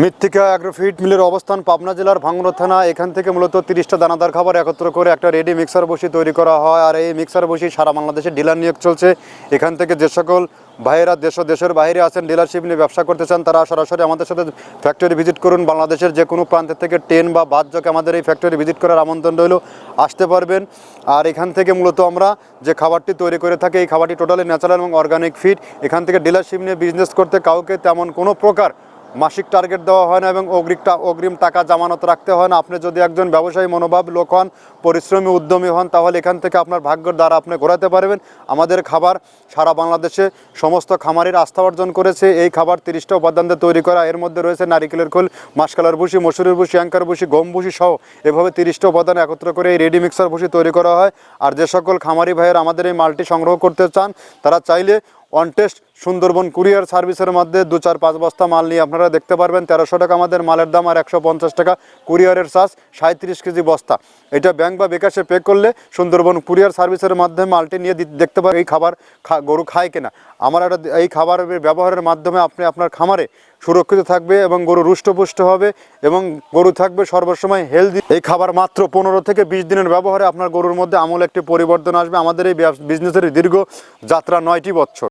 মৃত্তিকা অ্যাগ্রোফিট মিলের অবস্থান পাবনা জেলার ভাঙড়া থানা। এখান থেকে মূলত তিরিশটা দানাদার খাবার একত্র করে একটা রেডি মিক্সার বসি তৈরি করা হয়। আর এই মিক্সার বসি সারা বাংলাদেশে ডিলার নিয়োগ চলছে। এখান থেকে যে সকল ভাইয়েরা দেশ দেশের বাইরে আছেন ডিলারশিপ নিয়ে ব্যবসা করতে চান, তারা সরাসরি আমাদের সাথে ফ্যাক্টরি ভিজিট করুন। বাংলাদেশের যে কোনো প্রান্তের থেকে ট্রেন বা বাদ যোগে আমাদের এই ফ্যাক্টরি ভিজিট করার আমন্ত্রণ রইল। আসতে পারবেন। আর এখান থেকে মূলত আমরা যে খাবারটি তৈরি করে থাকি, এই খাবারটি টোটালি ন্যাচারাল এবং অর্গানিক ফিড এখান থেকে ডিলারশিপ নিয়ে বিজনেস করতে কাউকে তেমন কোনো প্রকার মাসিক টার্গেট দেওয়া হয় না এবং অগ্রিমটা অগ্রিম টাকা জামানত রাখতে হয় না। আপনি যদি একজন ব্যবসায়ী, মনোভাব লোক হন, পরিশ্রমী, উদ্যমী হন, তাহলে এখান থেকে আপনার ভাগ্যর দ্বারা আপনি ঘোরাতে পারবেন। আমাদের খাবার সারা বাংলাদেশে সমস্ত খামারির আস্থা অর্জন করেছে। এই খাবার তিরিশটা উপাদান দিয়ে তৈরি করা, এর মধ্যে রয়েছে নারিকেলের খোল, মাসকালার ভুসি, মসুরের ভুসি, অ্যাঙ্কার ভুসি, গম ভুসি সহ এভাবে তিরিশটা উপাদান একত্র করে এই রেডি মিক্সার ভুসি তৈরি করা হয়। আর যে সকল খামারি ভাইয়ের আমাদের এই মালটি সংগ্রহ করতে চান, তারা চাইলে অন টেস্ট সুন্দরবন কুরিয়ার সার্ভিসের মধ্যে দু চার পাঁচ বস্তা মাল নিয়ে আপনারা দেখতে পারবেন। তেরোশো টাকা আমাদের মালের দাম আর একশো পঞ্চাশ টাকা কুরিয়ারের চার্জ, সাঁত্রিশ কেজি বস্তা। এটা ব্যাংক বা বিকাশে পে করলে সুন্দরবন কুরিয়ার সার্ভিসের মাধ্যমে মালটি নিয়ে দেখতে পারেন এই খাবার গরু খায় কিনা। আমার একটা এই খাবারের ব্যবহারের মাধ্যমে আপনি আপনার খামারে সুরক্ষিত থাকবে এবং গরু রুষ্টপুষ্ট হবে এবং গরু থাকবে সর্বসময় হেলদি এই খাবার মাত্র পনেরো থেকে বিশ দিনের ব্যবহারে আপনার গরুর মধ্যে আমূল একটি পরিবর্তন আসবে। আমাদের এই বিজনেসের দীর্ঘ যাত্রা নয়টি বছর।